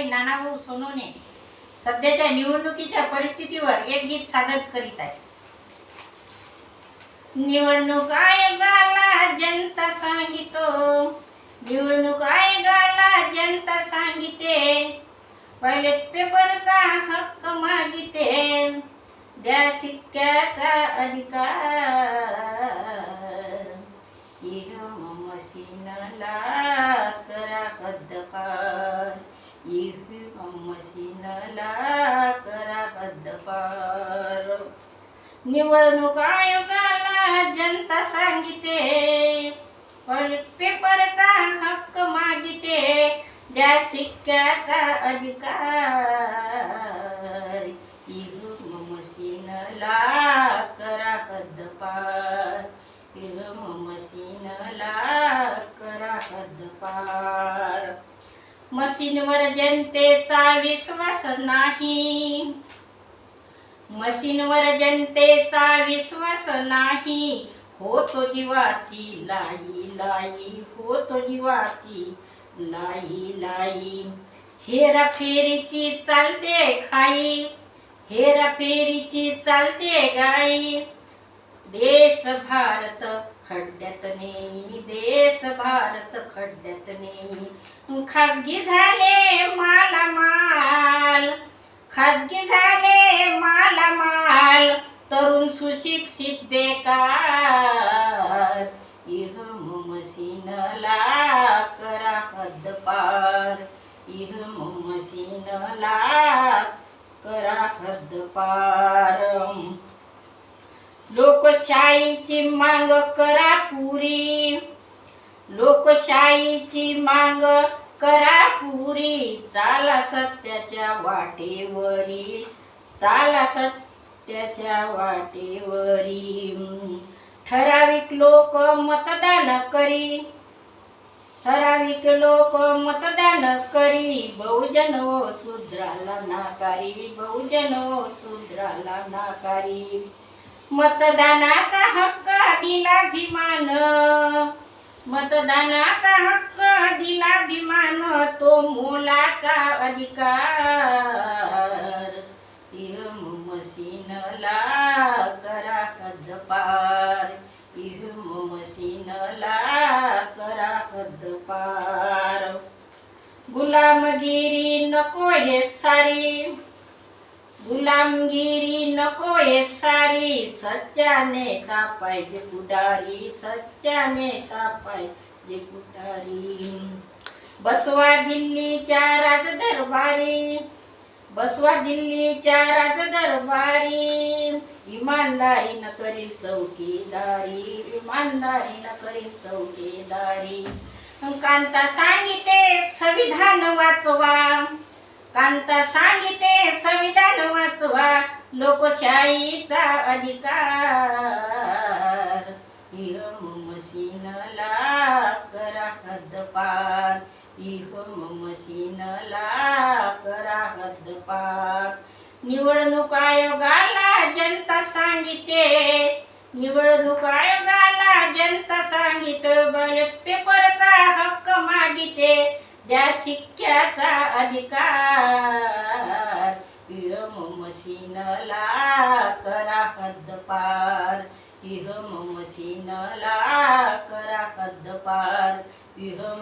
आई नानाभाऊ सोनवणे सध्याच्या निवडणुकीच्या परिस्थितीवर एक गीत सादर करीत आहे निवडणूक आयोगाला जनता सांगितो. निवडणूक आयोगाला जनता सांगिते. पायलट पेपरचा हक्क मागिते. द्या शिक्क्याचा अधिकार. मशीनला करा हद्दपार निवडणूक आयोगाला जनता सांगिते पण पेपरचा हक्क मागिते द्या शिक्क्याचा अधिकार. ईव्हीएम मशीनला करा हद्दपार ईव्हीएम मशीनला करा हद्दपार मशीनवर जनतेचा विश्वास नाही. मशीनवर जनतेचा विश्वास नाही. होतो जीवाची लाई लाई होतो जीवाची लाई लाई. हेराफेरीची चालते खाई हेराफेरीची चालते गाई. देश भारत खड्ड्यात नेई देश भारत खड्ड्यात नेई खाजगी झाले मालामाल खाजगी झाले मालामाल तरुण सुशिक्षित बेकार. इहम मशीनला करा हद्दपार. इहम मशीनला करा हद्दपार. लोकशाहीची मांग करा पुरी. लोकशाहीची मांग करा पुरी. चाला सत्याच्या वाटेवरी. चाला सत्याच्या वाटेवरी. ठराविक लोक मतदान करी. ठराविक लोक मतदान करी. बहुजन शूद्राला नाकारी. बहुजन शूद्राला नाकारी. मतदानाचा हक्क दिला भीमान मतदानाचा हक्क दिला भीमान तो मोलाचा अधिकार. इहम मशीनला करा हद्दपार. इहम मशीनला करा हद्दपार. गुलामगिरी नको हे सारी. गुलामगिरी नको हे सारी सच्चा नेता पाहिजे गुडारी सच्चा नेता पाहिजे गुडारी बसवा दिल्लीच्या राजदरबारी बसवा दिल्लीच्या राजदरबारी. इमानदारी न करी चौकीदारी इमानदारी न करी चौकीदारी. कांता सांगिते संविधान वाचवा. कांता सांगिते संविधान वाचवा लोकशाहीचा अधिकार. इहम मशीनला करा हद्दपार. इहम मशीनला करा हद्दपार. निवडणूक आयोगाला जनता सांगिते. निवडणूक आयोगाला जनता सांगित बॅलेट पेपरचा हक्क मागिते. द्या शिक्क्याचा अधिकार. इहम मशीनला करा हद्दपार इहम मशीनला करा हद्दपार इहम